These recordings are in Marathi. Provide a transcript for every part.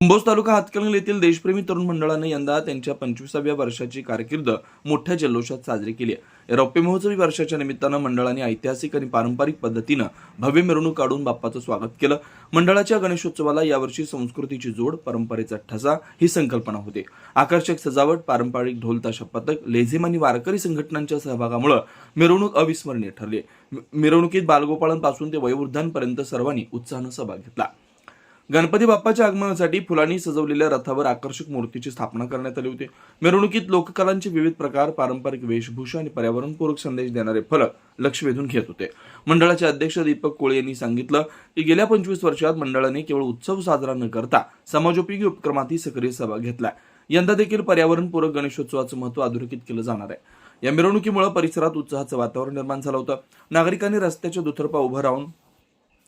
कुंभोज तालुका हातकणंगले येथील देशप्रेमी तरुण मंडळाने यंदा त्यांच्या पंचवीसाव्या वर्षाची कारकीर्द मोठ्या जल्लोषात साजरी केली आहे. या रौप्य महोत्सवी वर्षाच्या निमित्तानं मंडळाने ऐतिहासिक आणि पारंपरिक पद्धतीनं भव्य मिरवणूक काढून बाप्पाचं स्वागत केलं. मंडळाच्या गणेशोत्सवाला यावर्षी संस्कृतीची जोड परंपरेचा ठसा ही संकल्पना होती. आकर्षक सजावट पारंपरिक ढोलताशा पथक लेझिम आणि वारकरी संघटनांच्या सहभागामुळे मिरवणूक अविस्मरणीय ठरली. मिरवणुकीत बालगोपाळांपासून ते वयोवृद्धांपर्यंत सर्वांनी उत्साहानं सहभाग घेतला. गणपती बाप्पाच्या आगमनासाठी फुलांनी सजवलेल्या रथावर आकर्षक मूर्तीची स्थापना करण्यात आली होती. मिरवणुकीत लोककलांचे विविध प्रकार पारंपरिक वेशभूषा आणि पर्यावरणपूरक संदेश देणारे फलक लक्ष वेधून घेत होते. मंडळाचे अध्यक्ष दीपक कोळे यांनी सांगितलं की गेल्या पंचवीस वर्षात मंडळाने केवळ उत्सव साजरा न करता समाजोपयोगी उपक्रमातही सक्रिय सहभाग घेतला यंदा देखील पर्यावरणपूरक गणेशोत्सवाचं महत्त्व अधोरेखित केलं जाणार आहे. या मिरवणुकीमुळे परिसरात उत्साहाचं वातावरण निर्माण झालं होतं. नागरिकांनी रस्त्याच्या दुतर्फा उभं राहून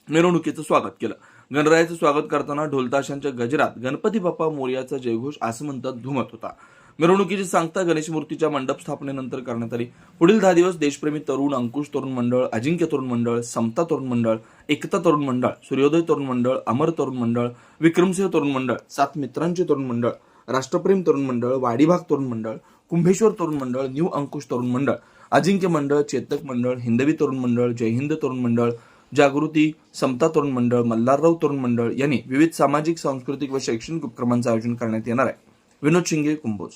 मिरवणुकीचं स्वागत केलं गणरायाचं स्वागत करताना ढोलताशांच्या गजरात गणपती बाप्पा मोर्याचा जयघोष आसमंतात धुमत होता मिरवणुकीची सांगता गणेश मूर्तीच्या मंडप स्थापनेनंतर करण्यात आली पुढील दहा दिवस देशप्रेमी तरुण अंकुश तरुण मंडळ अजिंक्य तरुण मंडळ समता तरुण मंडळ एकता तरुण मंडळ सूर्योदय तरुण मंडळ अमर तरुण मंडळ विक्रमसिंह तरुण मंडळ सात मित्रांचे तरुण मंडळ राष्ट्रप्रेम तरुण मंडळ वाडीभाग तरुण मंडळ कुंभेश्वर तरुण मंडळ न्यू अंकुश तरुण मंडळ अजिंक्य मंडळ चेतक मंडळ हिंदवी तरुण मंडळ जय हिंद तरुण मंडळ जागृती समता तरुण मंडळ मल्हारराव तरुण मंडळ यांनी विविध सामाजिक सांस्कृतिक व शैक्षणिक उपक्रमांचं आयोजन करण्यात येणार आहे. विनोद शिंगे कुंभोज.